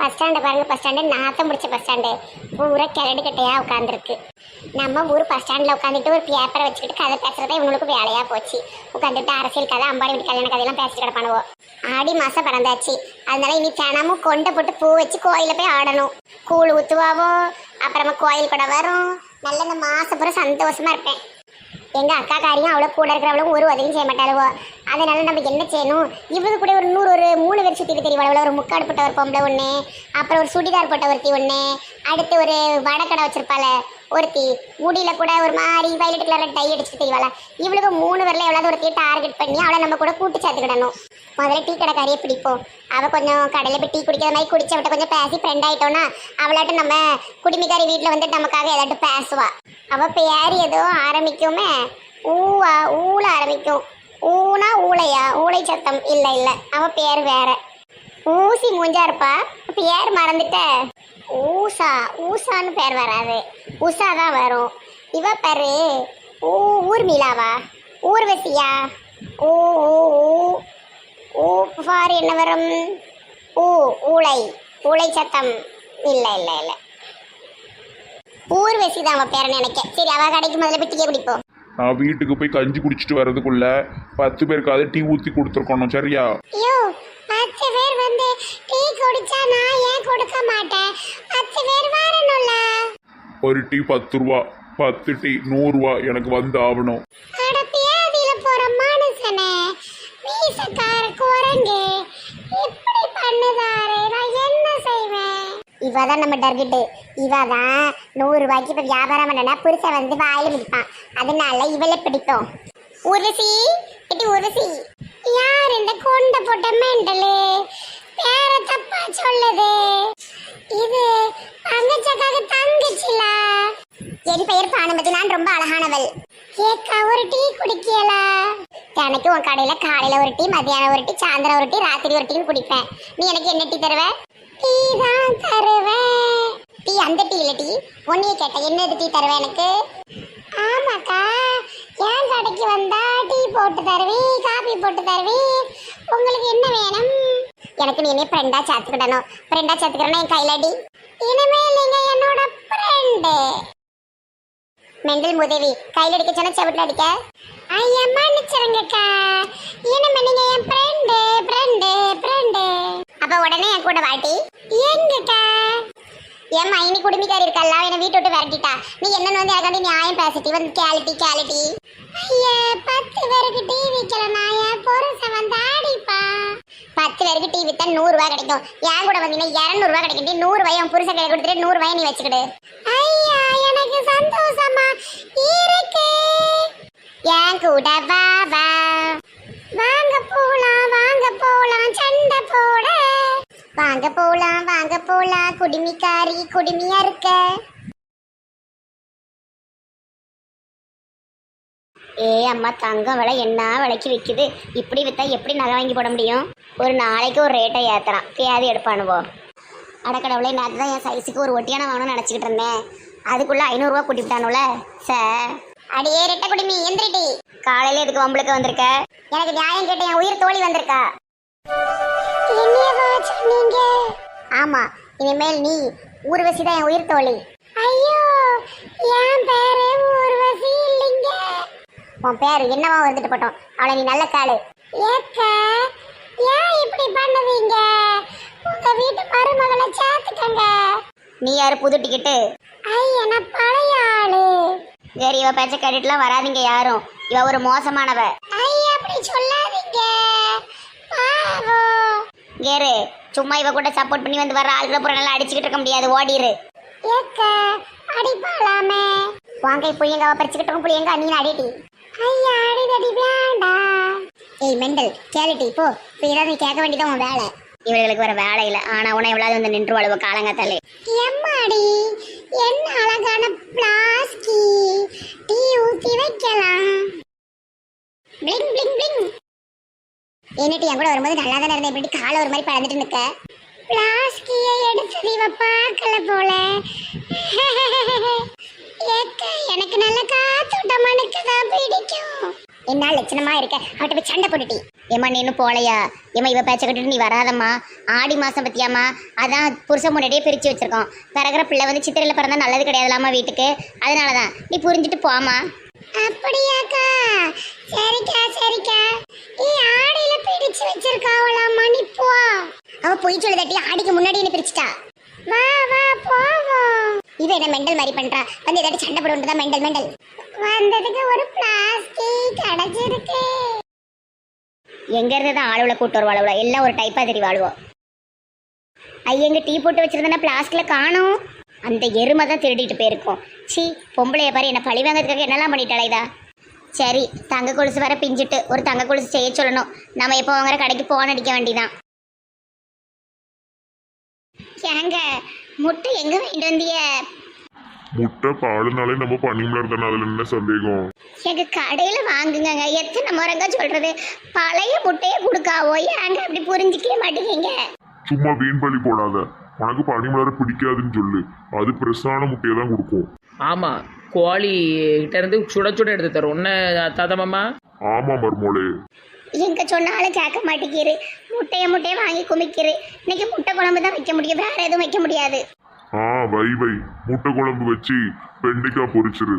Bus stand பாருங்க bus stand நாத்தம் முடிச்ச பஸ் ஸ்டாண்டு பூரா கிரடு கட்டையா உட்காந்துருக்கு நம்ம ஊர் பஸ் ஸ்டாண்டில் உட்காந்துட்டு ஒரு பேப்பரை வச்சுக்கிட்டு கதை பேசுறதே இவங்களுக்கு வேலையா போச்சு. உட்காந்துட்டு அரசியல் கதை அம்பாடி வீட்டு கல்யாண கதையெல்லாம் பேசிட்டு கிடப்பானுவோம் ஆடி மாசம் பிறந்தாச்சு. அதனால இனி தினமும் கொண்டை போட்டு பூ வச்சு கோயிலில் போய் ஆடணும். கூழ் ஊத்துவாவோ அப்புறமா கோயில் கூட வரும். நல்ல இந்த மாதம் பூரா சந்தோஷமா இருப்பேன். எங்க அக்கா காரியும் அவ்வளோ கூட இருக்கிறவளும் ஒரு உதவியும் செய்ய மாட்டாளுவோ. அதனால நம்ம என்ன செய்யணும்? இவ்வளவு கூட ஒரு நூறு ஒரு மூணு பேர் சுற்றிட்டு தெரியவாள் ஒரு முக்காடு போட்ட ஒரு பொம்பளை ஒன்று அப்புறம் ஒரு சுடிதார் போட்ட ஒருத்தி ஒன்று அடுத்து ஒரு வடக்கடை வச்சிருப்பாள ஒருத்தி. முடியில கூட ஒரு மாதிரி வயலட் கலர் டை அடிச்சுட்டு தெரியவாள் இவளுக்கு மூணு பேர்ல ஒரு ஒருத்தி டார்கெட் பண்ணி அவளை நம்ம கூட கூட்டு சேர்த்துக்கிடணும். முதல்ல டீ கடை பிடிப்போம். அவள் கொஞ்சம் கடையில் போய் டீ குடிக்கிற மாதிரி குடிச்ச விட்ட கொஞ்சம் பேசி ஃப்ரெண்ட் ஆகிட்டோன்னா அவளாட்டும் நம்ம குடிமிக்காரி வீட்டில் வந்து நமக்காக ஏதாட்டும் பேசுவா. அவள் பேர் ஏதோ ஆரம்பிக்குமே ஊவா ஊழ ஆரம்பிக்கும். ஊனா ஊளையா ஊளை சத்தம். இல்லை இல்லை அவள் பேர் வேற. ஊசி மூஞ்சா இருப்பா பேர் மறந்துட்ட. ஊசா ஊசான்னு பேர் வராது. உஷா தான் வரும். இவ பேர் ஊ ஊர்மிளாவா ஊர்வசியா? ஊ ஊ ஊ. ஊ ஃபார் என்ன வரும்? ஊ ஊளை ஊளை சத்தம். இல்லை இல்லை இல்லை. ஊர்வசி தான் அவன் பேரை நினைக்க. சரி அவ கடைக்கு முதல்ல போய் டீயை குடிப்போம். நான் வீட்டுக்கு போய் கஞ்சி குடிச்சிட்டு வர்றதுக்குள்ள பத்து பேருக்காவது டீ ஊற்றி கொடுத்துருக்கணும் சரியா? ஐயோ பத்து பேர் வந்து டீ குடிச்சா நான் ஏன் கொடுக்க மாட்டேன்? பத்து பேர் வரணும்ல. ஒரு டீ பத்து ரூபா பத்து டீ நூறுரூவா எனக்கு வந்து ஆகணும். அட பேதியில போற மனுஷனே. மீசக்கார. குரங்கு இப்படி பண்ணுதாரு நான் என்ன செய்வேன்? இவ தான் நம்ம டார்கெட்டு இவ தான் நூறு ரூபாய்க்கு இப்ப வியாபாரம் பண்ணனா புருஷன் வந்து வாயில முடிப்பான் அதனால இவளை பிடிக்கும் உருசி இடி உருசி. யார் இந்த கொண்ட போட்ட மெண்டலு? பேர தப்பா சொல்லுது. இது தங்கச்சக்காக தங்கச்சிலா. என் பெயர் பானுமதி. நான் ரொம்ப அழகானவள். கேக்கா ஒரு டீ குடிக்கல. எனக்கு உன் கடையில காலையில ஒரு டீ மத்தியானம் ஒரு டீ சாயந்தரம் ஒரு டீ ராத்திரி ஒரு டீ குடிப்பேன். நீ எனக்கு என்ன டீ தருவ? டீ தான் தருவேன் டீ அந்த டீ இல்ல டீ. உன்னைய கேட்டேன். என்ன டீ தருவேன் எனக்கு? ஆமாக்கா என் கடைக்கு வந்தா டீ போட்டு தருவி காபி போட்டு தருவி. உங்களுக்கு என்ன வேணும்? எனக்கு நீ ஃப்ரெண்டா சேர்த்துக்கிடணும். ஃப்ரெண்டா சேர்த்துக்கிறேன்னா என் கையில டி இனிமேல் நீங்க என்னோட ஃப்ரெண்டு மெண்டல் உதவி கையில் அடிக்க சொன்னா செவிட்டில் அடிக்க? ஐயா மன்னிச்சிருங்கக்கா. இனிமே நீங்க என் ஃப்ரெண்டு ஃப்ரெண்டு ஃப்ரெண்டு அப்ப உடனே என் கூட வாட்டி எங்கக்கா? என் மைனி குடும்பிக்காரி இருக்கல்ல என்னை வீட்டு விட்டு விரட்டிட்டா. நீ என்னன்னு வந்து எனக்காண்டி நியாயம் பேசிட்டி வந்து கேலிட்டி கேலிட்டி ஐயா பத்து பேருக்கு டீ விற்கலனா என் புருஷன் வந்து ஆடிப்பா பத்து பேருக்கு டீ வித்தா நூறுரூவா கிடைக்கும். என் கூட வந்தீங்கன்னா இரநூறுவா கிடைக்கும். டீ நூறு ரூபாய் உன் புருஷன் கையில் கொடுத்துட்டு நூறு ரூபாய் நீ வச்சுக்கிடு. ஐயா எனக்கு சந்தோஷமா இருக்கு. என் கூட வா வா. வாங்க போலாம் வாங்க போலாம் சண்டை போட. வாங்க போலாம் வாங்க போலாம். குடுமிக்காரி குடுமியா இருக்க. ஏ அம்மா தங்கம் விலை என்ன விலைக்கு விற்கிது இப்படி விற்றா எப்படி நகை வாங்கி போட முடியும்? ஒரு நாளைக்கு ஒரு ரேட்டை ஏற்றுறான் பேதி எடுப்பானுவோ அடக்கடவுளே நேற்று தான் என் சைஸுக்கு ஒரு ஒட்டியான வாங்கணும்னு நினச்சிக்கிட்டு இருந்தேன். அதுக்குள்ளே ஐநூறுரூவா கூட்டிவிட்டானுல சார் அடியே ரெட்ட குடிமி எந்திரிட்டி காலையில எதுக்கு வம்பளுக்கு வந்திருக்க? எனக்கு நியாயம் கேட்ட என் உயிர் தோழி வந்திருக்கா. நீங்க? ஆமா இனிமேல் நீ ஊர்வசி தான் என் உயிர் தோழி. ஐயோ என் பேரே ஊர்வசி இல்லைங்க. உன் பேர் என்னவா வந்துட்டு போட்டோம். அவளை நீ நல்ல காலு. ஏக்க ஏன் இப்படி பண்ணுவீங்க உங்க வீட்டு மருமகளை சேர்த்துக்கங்க நீ யாரு புது டிக்கெட்டு ஐயா நான் பழைய ஆளு. சரி இவ பேச்ச கேட்டுட்டுலாம் வராதீங்க யாரும். இவ ஒரு மோசமானவ. ஐயா அப்படி சொல்லாதீங்க. பாவம் கேரு சும்மா இவ கூட சப்போர்ட் பண்ணி வந்து வர ஆளுகளை பூரா நல்லா அடிச்சுக்கிட்டு இருக்க முடியாது. ஓடிரு. ஏக்க அடிப்பாளாமே. வாங்க இப்போ எங்க அவ பறிச்சுக்கிட்டோம் புளியங்க நீ அடிடி ஐயா அடிதடி வேண்டாம் ஏய் மெண்டல் கேளுட்டி போ. இப்போ ஏதாவது நீ கேட்க வேண்டியதான் உன் வேலை. இவர்களுக்கு வர வேலை இல்லை ஆனா உன எவ்வளவு வந்து நின்று வளவு காலங்கத்தாலே. எம்மாடி என்ன அழகான பிளாஸ்கி. டீ ஊத்தி வைக்கலாம். பிளிங் பிளிங் பிளிங். என்னட்டி என் கூட வரும்போது நல்லா தானே இருந்தேன். இப்படி காலை ஒரு மாதிரி பறந்துட்டு நிற்க பிளாஸ்கியை எடுத்தது இவ பார்க்கல போல. ஏக்க எனக்கு நல்ல காத்தோட்டமா தான் பிடிக்கும். என்ன லட்சணமா இருக்க? அவட்ட போய் சண்டை போட்டுட்டி. ஏம்மா நீ இன்னும் போலையா ஏம்மா இவ பேச்ச கட்டிட்டு நீ வராதம்மா. ஆடி மாசம் பத்தியாம்மா அதான் புருஷன் முன்னாடியே பிரிச்சு வச்சிருக்கோம். பிறகுற பிள்ளை வந்து சித்திரையில பிறந்தா நல்லது கிடையாதுலாமா வீட்டுக்கு. அதனாலதான் நீ புரிஞ்சுட்டு போமா அப்படியாக்கா? சரிக்கா சரிக்கா. ஏ ஆடையில பிடிச்சு வச்சிருக்காவளாமா நீ போ. அவ பொய் சொல்லுதாட்டி ஆடிக்கு முன்னாடி என்ன பிரிச்சுட்டா. வா வா போவோம். இவ என்ன மெண்டல் மாதிரி பண்றா? வந்து ஏதாவது சண்டை போட்டு தான் மெண்டல் மெண்டல். வந்ததுக்கு ஒரு பிளாஸ்டிக் கிடைச்சிருக்கு. எங்க இருந்து தான் ஆளுவில் கூட்டு வருவாளுவளோ எல்லாம் ஒரு டைப்பா தெரியும் ஆளுவோம் ஐயங்க டீ போட்டு வச்சிருந்தா பிளாஸ்க்ல காணும். அந்த எருமை தான் திருடிட்டு போயிருக்கோம். சி பொம்பளைய பாரு என்ன பழி வாங்கிறதுக்காக என்னெல்லாம் பண்ணிட்டாளேதா சரி தங்க கொலுசு வர பிஞ்சிட்டு ஒரு தங்க கொலுசு செய்ய சொல்லணும். நம்ம எப்போ வாங்குற கடைக்கு போன் அடிக்க வேண்டிதான். ஏங்க முட்டை எங்க வாங்கிட்டு வந்திய? முட்டை பாலுனாலே நம்ம பனிமலர் தானே அதுல என்ன சந்தேகம்? எங்க கடையில வாங்குங்க எத்தனை முறைங்க சொல்றது? பழைய முட்டையை கொடுக்காவோ ஏங்க அப்படி புரிஞ்சுக்கவே மாட்டேங்க சும்மா வீண் பலி போடாத. உனக்கு பனிமலர் பிடிக்காதுன்னு சொல்லு. அது பிரசான முட்டையை தான் கொடுக்கும். ஆமாம் கோழி கிட்ட இருந்து சுட சுட எடுத்து தரும். ஒன்று தாத்தமாமா ஆமா மர்மோளே. எங்க சொன்னாலும் கேட்க மாட்டேங்கிரு முட்டையை முட்டையை வாங்கி குமிக்கிரு இன்னைக்கு முட்டை குழம்பு தான் வைக்க முடியும். வேற எதுவும் வைக்க முடியாது. ஆ வை வை. முட்டை குழம்பு வச்சு வெண்டைக்காய் பொரிச்சிரு.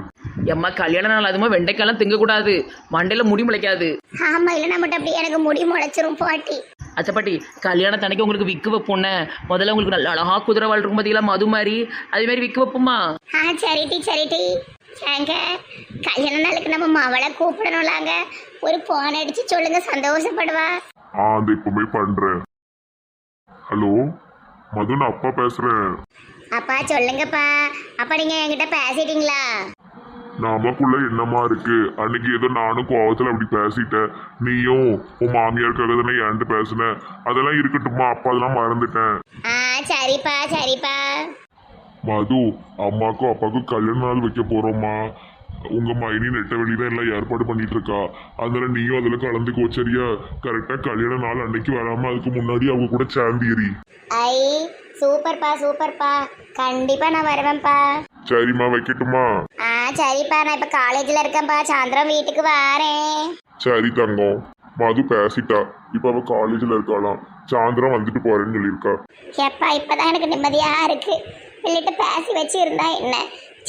எம்மா கல்யாண நாள் அதுமா வெண்டைக்காய்லாம் திங்கக்கூடாது. மண்டையில் முடி முளைக்காது. ஆமா இல்லைன்னா மட்டும் அப்படியே எனக்கு முடி முளைச்சிரும் பாட்டி. அச்சப்பாட்டி கல்யாணத்தன்னைக்கு உங்களுக்கு விக்கு வைப்போண்ணே முதல்ல உங்களுக்கு நல்ல அழகா குதிரை வாழ் இருக்கும் பார்த்தீங்களா மது மாதிரி. அதே மாதிரி விக்கு வைப்போமா ஆ சரிட்டி சரிட்டி ஏங்க கல்யாண நாளுக்கு நம்ம மவளை கூப்பிடணும்லாங்க. ஒரு போன் அடிச்சு சொல்லுங்க சந்தோஷப்படுவா. ஆ அந்த இப்பவுமே பண்றேன். ஹலோ மது நான் அப்பா பேசுறேன். அப்பா சொல்லுங்கப்பா. அப்பா நீங்க என்கிட்ட பேசிட்டீங்களா? நமக்குள்ள என்னமா இருக்கு? அன்னைக்கு ஏதோ நானும் கோவத்துல அப்படி பேசிட்டேன். நீயும் உன் மாமியாருக்காக தானே என்கிட்ட பேசுன? அதெல்லாம் இருக்கட்டுமா அப்பா அதெல்லாம் மறந்துட்டேன். ஆ சரிப்பா சரிப்பா. மது அம்மாக்கும் அப்பாவுக்கும் கல்யாண நாள் வைக்க போறோம்மா. உங்க மைனி நெட்ட வெளிதான் எல்லாம் ஏற்பாடு பண்ணிட்டு இருக்கா அதனால நீயும் அதுல கலந்துக்கோ சரியா? கரெக்டா கல்யாண நாள் அன்னைக்கு வராம அதுக்கு முன்னாடி அவங்க கூட சேர்ந்தீரி. ஐ சூப்பர்ப்பா சூப்பர்ப்பா. கண்டிப்பா நான் வருவேன்ப்பா. சரிம்மா வைக்கட்டுமா ஆ சரிப்பா. நான் இப்ப காலேஜ்ல இருக்கேன்ப்பா. சாயந்தரம் வீட்டுக்கு வரேன். சரி தங்கம். மது பேசிட்டா. இப்ப அவ காலேஜ்ல இருக்காளாம். சாயந்தரம் வந்துட்டு போறேன்னு சொல்லியிருக்கா. எப்பா இப்பதான் எனக்கு நிம்மதியா இருக்கு. இல்லைட்டு பேசி வச்சு இருந்தா என்ன?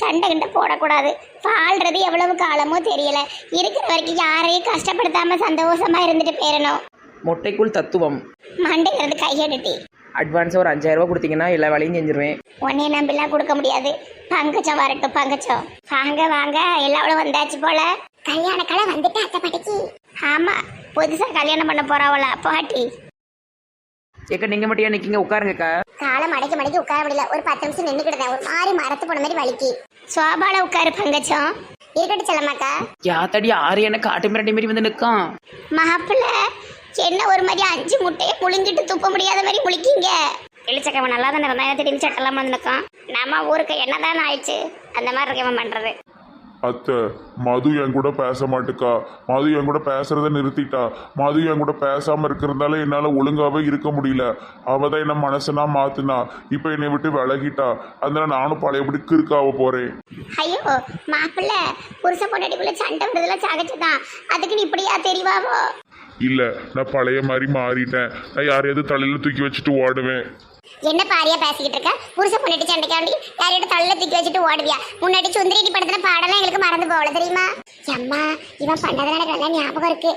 சண்டை கிண்ட போடக்கூடாது. வாழ்றது எவ்வளவு காலமோ தெரியல. இருக்கிற வரைக்கும் யாரையும் கஷ்டப்படுத்தாம சந்தோஷமா இருந்துட்டு போயிடணும் மொட்டைக்குள் தத்துவம். மண்டைங்கிறது கையெடுட்டி அட்வான்ஸ் ஒரு அஞ்சாயிரம் ரூபாய் கொடுத்தீங்கன்னா எல்லா வேலையும் செஞ்சிருவேன். உன்னைய நம்பிலாம் கொடுக்க முடியாது. பங்கச்சம் வரட்டும் பங்கச்சம். வாங்க வாங்க எல்லாவளும் வந்தாச்சு போல. கல்யாண கலை வந்துட்டு அத்தை பாட்டிக்கு. ஆமா புதுசா கல்யாணம் பண்ண போறாவளா பாட்டி. ஏக்கா நீங்கள் மட்டும் ஏன் நிற்கிங்க உட்காருங்கக்கா. காலம் மடக்கி மடக்கி உட்கார முடியல. ஒரு பத்து நிமிஷம் நின்றுக்கிட்டேன் ஒரு மாதிரி மரத்து போன மாதிரி வலிக்கு. சோபால உட்காரு பங்கச்சம். இருக்கட்டும் செல்லமாக்கா யாத்தாடி ஆறு என்ன காட்டு மிரட்டி மாரி வந்து நிற்கான்? மாப்பிள்ள என்ன ஒரு மாதிரி அஞ்சு முட்டையை முழுங்கிட்டு துப்ப முடியாத மாதிரி முழிக்கீங்க? எலிச்சக்கவன் நல்லா தானே இருந்தா திடீர்னு சட்டெல்லாம் வந்துருக்கான் நம்ம ஊருக்கு என்னதான் ஆயிடுச்சு? அந்த மாதிரி இருக்கவன் பண்றது. அத்தை மது என் கூட பேச மாட்டுக்கா மது என் கூட பேசுறத நிறுத்திட்டா. மது என் கூட பேசாம இருக்கிறதால என்னால ஒழுங்காவே இருக்க முடியல. அவ தான் என்ன மனசனா மாத்துனா. இப்ப என்னை விட்டு விலகிட்டா. அதனால நானும் பழையபடி கிறுக்காவ போறேன். ஐயோ மாப்பிள்ள புருஷ பொண்டாட்டிக்குள்ள சண்டை விடுதல சகஜதான் அதுக்கு நீ இப்படியா தெரியவாவோ இல்ல நான் பழைய மாதிரி மாறிட்டேன். நான் யாரையாவது தலையில தூக்கி வச்சுட்டு ஓடுவேன். என்ன பாரியா பேசிக்கிட்டு இருக்க? புருஷ பொண்டாட்டி சண்டைக்காண்டி யாரோட தள்ள தூக்கி வச்சுட்டு ஓடுவியா? முன்னாடி சுந்தரிடி படத்துல பாடலாம் எங்களுக்கு மறந்து போகல தெரியுமா? எம்மா இவன் பண்ணதுனால எனக்கு நல்லா ஞாபகம் இருக்கு.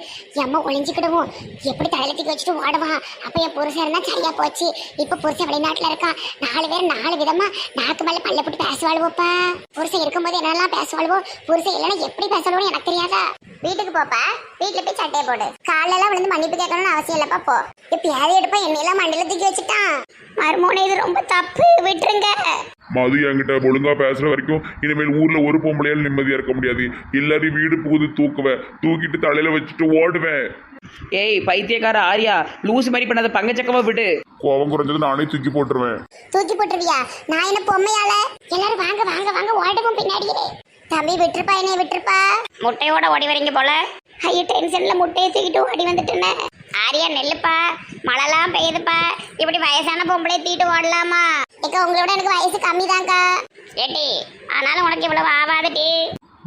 எம்மா ஒளிஞ்சுக்கிடுவோம் எப்படி தலையில தூக்கி வச்சுட்டு ஓடுவான் அப்ப என் புருஷன் இருந்தா சரியா போச்சு. இப்ப புருஷன் வெளிநாட்டுல இருக்கான். நாலு பேர் நாலு விதமா நாக்கு மேல பல்ல போட்டு பேசுவாளுவோப்பா. புருஷன் இருக்கும்போது என்னெல்லாம் பேசுவாளுவோ? புருஷன் இல்லைன்னா எப்படி பேசணும்னு எனக்கு தெரியாதா? வீட்டுக்கு போப்பா. வீட்டுல போய் சட்டையை போடு. காலெல்லாம் விழுந்து மன்னிப்பு கேட்கணும்னு அவசியம் இல்லப்பா போ. இப்ப யாரையும் எடுப்பா என்னையெல்லாம் மண்ணில தூக்கி வச்சுட்டான். மருமோனே இது ரொம்ப தப்பு. விட்டுருங்க. மது என்கிட்ட ஒழுங்கா பேசுற வரைக்கும் இனிமேல் ஊர்ல ஒரு பொம்பளையால் நிம்மதியா இருக்க முடியாது. எல்லாரையும் வீடு புகுது தூக்குவேன். தூக்கிட்டு தலையில வச்சுட்டு ஓடுவேன். ஏய் பைத்தியக்கார ஆரியா லூஸ் மாதிரி பண்ணாத பங்கச்சக்கமா விடு. கோவம் குறைஞ்சது நானே தூக்கி போட்டுருவேன். தூக்கி போட்டுருவியா? நான் என்ன பொம்மையால? எல்லாரும் வாங்க வாங்க வாங்க ஓடுவோம் பின்னாடியே. தம்பி விட்டுருப்பா என்னைய விட்டுருப்பா? முட்டையோட ஓடி வரீங்க போல. ஐயோ டென்ஷன்ல முட்டையை தூக்கிட்டு ஓடி வந்துட்டேனே. ஆரியா நெல்லுப்பா. மழைலாம் பெய்யுதுப்பா. இப்படி வயசான பொம்பளை தூக்கிட்டு ஓடலாமா? ஏக்கா உங்களோட எனக்கு வயசு கம்மி தான்க்கா ஏட்டி ஆனாலும் உனக்கு இவ்வளவு ஆகாதடி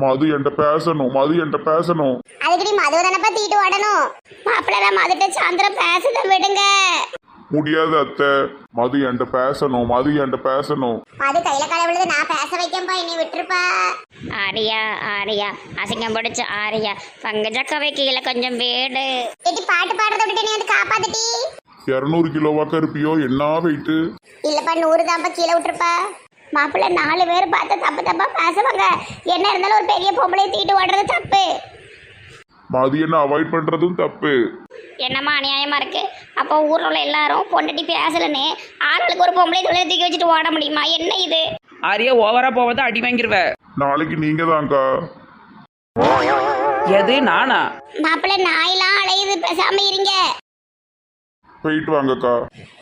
மது என்கிட்ட பேசணும் மது என்கிட்ட பேசணும். அதுக்கு நீ மதுவை தானப்பா தீட்டு ஓடணும்? மாப்பிள்ள நான் மதுட்ட சாயந்தரம் பேசுத விடுங்க. முடியாது அத்தை. மது என்கிட்ட பேசணும் மது என்கிட்ட பேசணும். மது கையில கால விழுது நான் பேச வைக்கம்பா என்னை விட்டுருப்பா. ஆரியா ஆரியா அசிங்கம் பிடிச்ச ஆரியா. பங்கஜக்கவை கீழே கொஞ்சம் வேடு. எட்டி பாட்டு பாடுறத விட்டுட்டு நீ வந்து காப்பாத்துட்டி. இரநூறு கிலோவாக்கா இருப்பியோ என்ன வெயிட்டு இல்லப்பா நூறு தான்ப்பா கீழே விட்டுருப்பா. மாப்பிள்ள நாலு பேர் பார்த்து தப்பு தப்பா பேசுவாங்க. என்ன இருந்தாலும் ஒரு பெரிய பொம்பளை தீட்டு ஓடுறது தப்பு. மது என்ன அவாய்ட் பண்றதும் தப்பு. என்னம்மா அநியாயமா இருக்கு? அப்போ ஊர்ல உள்ள எல்லாரும் பொண்டாட்டி பேசலன்னு ஆளுக்கு ஒரு பொம்பளை தொழிலை தூக்கி வச்சுட்டு ஓட முடியுமா? என்ன இது? ஆரியா ஓவரா போவதா அடி வாங்கிருவ. நாளைக்கு நீங்க தான்க்கா எது நானா? மாப்பிள்ள நாயெல்லாம் அலையுது. பேசாம இருங்க. போயிட்டு வாங்கக்கா.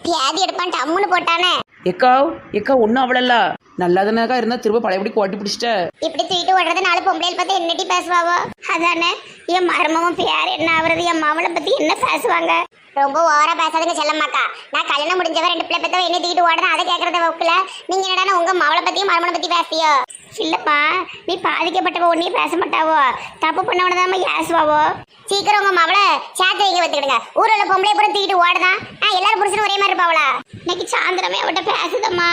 பியாதி எடுப்பான் டம்முன்னு போட்டானே. எக்கா எக்கா ஒன்றும் அவளல்ல? நல்லா தானேக்கா இருந்தா திரும்ப பழையபடி கோட்டி பிடிச்சிட்ட இப்படி தூக்கிட்டு ஓடுறது நாலு பொம்பளைகள் பார்த்து என்னடி பேசுவாவோ? அதானே? என் மருமவன் பேர் என்ன ஆகுறது? என் மவளை பத்தி என்ன பேசுவாங்க? ரொம்ப ஓவரா பேசாதுங்க செல்லம்மாக்கா. நான் கல்யாணம் முடிஞ்சவ ரெண்டு பிள்ளை பத்தவ என்ன தூக்கிட்டு ஓடுறேன். அதை கேட்கறத வகுப்புல நீங்க என்னடா உங்க மவளை பத்தியும் மருமனை பத்தி பேசியோ இல்லப்பா நீ பாதிக்கப்பட்டவ ஒன்னையும் பேச மாட்டாவோ? தப்பு பண்ணவனதாம ஏசுவாவோ? சீக்கிரம் உங்க மவளை சேர்த்து வைங்க வச்சுக்கிடுங்க. ஊர்ல உள்ள பொம்பளை பூரா தூக்கிட்டு ஓடுதான் ஆ எல்லாரும் புருஷனும் ஒரே மாதிரி இருப்பாவளா? இன்னைக்கு சாயந்தரமே அவட்ட பேசுதம்மா.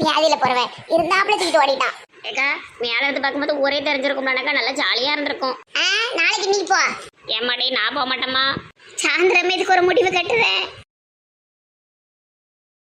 வியாதியில போறவன். இருந்தாப்புல தூக்கிட்டு ஓடிட்டான். ஏக்கா மேல இருந்து பார்க்கும்போது ஊரே தெரிஞ்சிருக்கும்னாக்கா நல்லா ஜாலியா இருந்திருக்கும். ஆ நாளைக்கு நீ போ ஏமாடி நான் போக மாட்டேம்மா சாயந்தரமே இதுக்கு ஒரு முடிவு கட்டுறேன்.